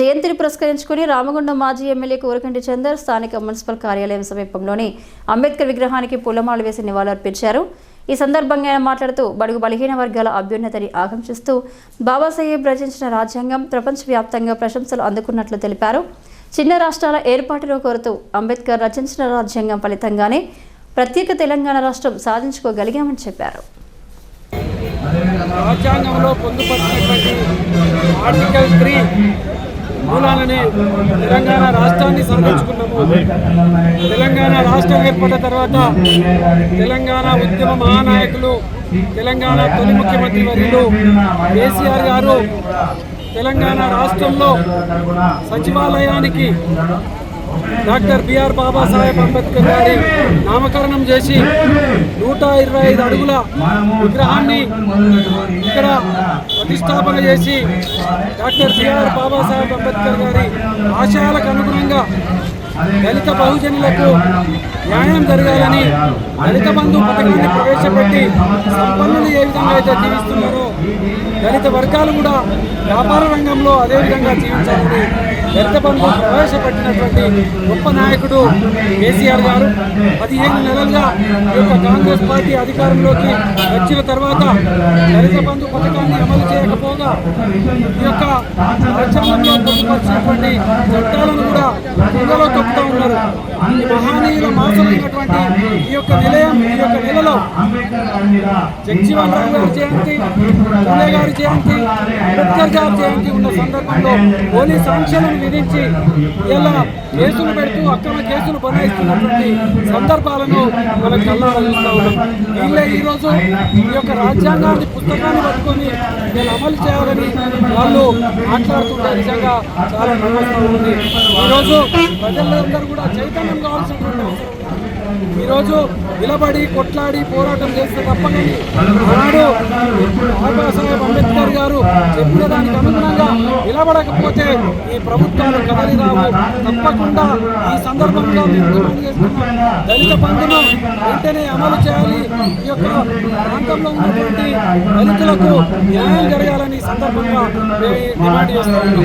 జయంతిని పురస్కరించుకుని రామగుండం మాజీ ఎమ్మెల్యే కోరకంటి చందర్ స్థానిక మున్సిపల్ కార్యాలయం సమీపంలోని అంబేద్కర్ విగ్రహానికి పూలమాల వేసి నివాళులర్పించారు. ఈ సందర్భంగా ఆయన మాట్లాడుతూ బడుగు బలహీన వర్గాల అభ్యున్నతిని ఆకాంక్షిస్తూ బాబాసాహెబ్ రచించిన రాజ్యాంగం ప్రపంచవ్యాప్తంగా ప్రశంసలు అందుకున్నట్లు తెలిపారు. చిన్న రాష్ట్రాల ఏర్పాటును కోరుతూ అంబేద్కర్ రచించిన రాజ్యాంగం ఫలితంగానే ప్రత్యేక తెలంగాణ రాష్ట్రం సాధించుకోగలిగామని చెప్పారు. రాజ్యాంగంలో పొందుపరిచినటువంటి ఆర్టికల్ త్రీ మూలాలనే తెలంగాణ రాష్ట్రాన్ని సంరక్షించుకున్నాము. తెలంగాణ రాష్ట్రం ఏర్పడిన తర్వాత తెలంగాణ ఉద్యమ మహానాయకులు తెలంగాణ తొలి ముఖ్యమంత్రి వర్యులు కేసీఆర్ గారు తెలంగాణ రాష్ట్రంలో సచివాలయానికి డాక్టర్ బిఆర్ బాబాసాహెబ్ అంబేద్కర్ గారి నామకరణం చేసి నూట ఇరవై ఐదు అడుగుల విగ్రహాన్ని ఇక్కడ ప్రతిష్టాపన చేసి డాక్టర్ బిఆర్ బాబాసాహెబ్ అంబేద్కర్ గారి ఆశయాలకు అనుగుణంగా దళిత బహుజనులకు న్యాయం జరగాలని దళిత బంధు పథకాన్ని ప్రవేశపెట్టి సంపన్నులు ఏ విధంగా అయితే జీవిస్తున్నారో దళిత వర్గాలు కూడా వ్యాపార రంగంలో అదే విధంగా జీవించాలని దళిత ప్రవేశపెట్టినటువంటి గొప్ప నాయకుడు కేసీఆర్ గారు పదిహేను నెలలుగా ఈ యొక్క కాంగ్రెస్ పార్టీ అధికారంలోకి వచ్చిన తర్వాత దళిత బంధు పథకాన్ని అమలు చేయకపోగా ఈ యొక్క రాజ్యాంగంలో పొందుపరిచినటువంటి చట్టాలను కూడా కుంగలో తొక్కుతూ ఉన్నారు. ఈ మహానీయుల మాసమైనటువంటి ఈ యొక్క నిలయం ఈ యొక్క నెలలో జగ్జీవన్ గారి జయంతి పూలే గారి జయంతి అంబేద్కర్ గారి జయంతి ఉన్న సందర్భంలో పోలీస్ ఆంక్షలను విధించి ఇలా కేసులు పెడుతూ అక్రమ కేసులు బనాయిస్తున్నటువంటి సందర్భాలను మనం కళ్ళారా చూస్తూ ఉన్నాం. వీళ్ళే ఈరోజు ఈ యొక్క రాజ్యాంగాన్ని పుస్తకాన్ని పట్టుకొని వీళ్ళు అమలు చేయాలని వాళ్ళు మాట్లాడుతుంటే నిజంగా చాలా నమ్మకం ఉంది. ఈరోజు ప్రజలందరూ కూడా చైతన్యం కావాల్సినటువంటి ఈరోజు నిలబడి కొట్లాడి పోరాటం చేస్తే తప్పని ఆనాడు బాబాసాహెబ్ అంబేద్కర్ గారు చెప్పిన దానికి అనుగుణంగా నిలబడకపోతే ఈ ప్రభుత్వాలు కదలి రావు. తప్పకుండా ఈ సందర్భంగా డిమాండ్ దళిత బంధును వెంటనే అమలు చేయాలి. ఈ యొక్క ప్రాంతంలో ఉన్నటువంటి దళితులకు న్యాయం జరగాలని సందర్భంగా మేము డిమాండ్ చేస్తున్నాము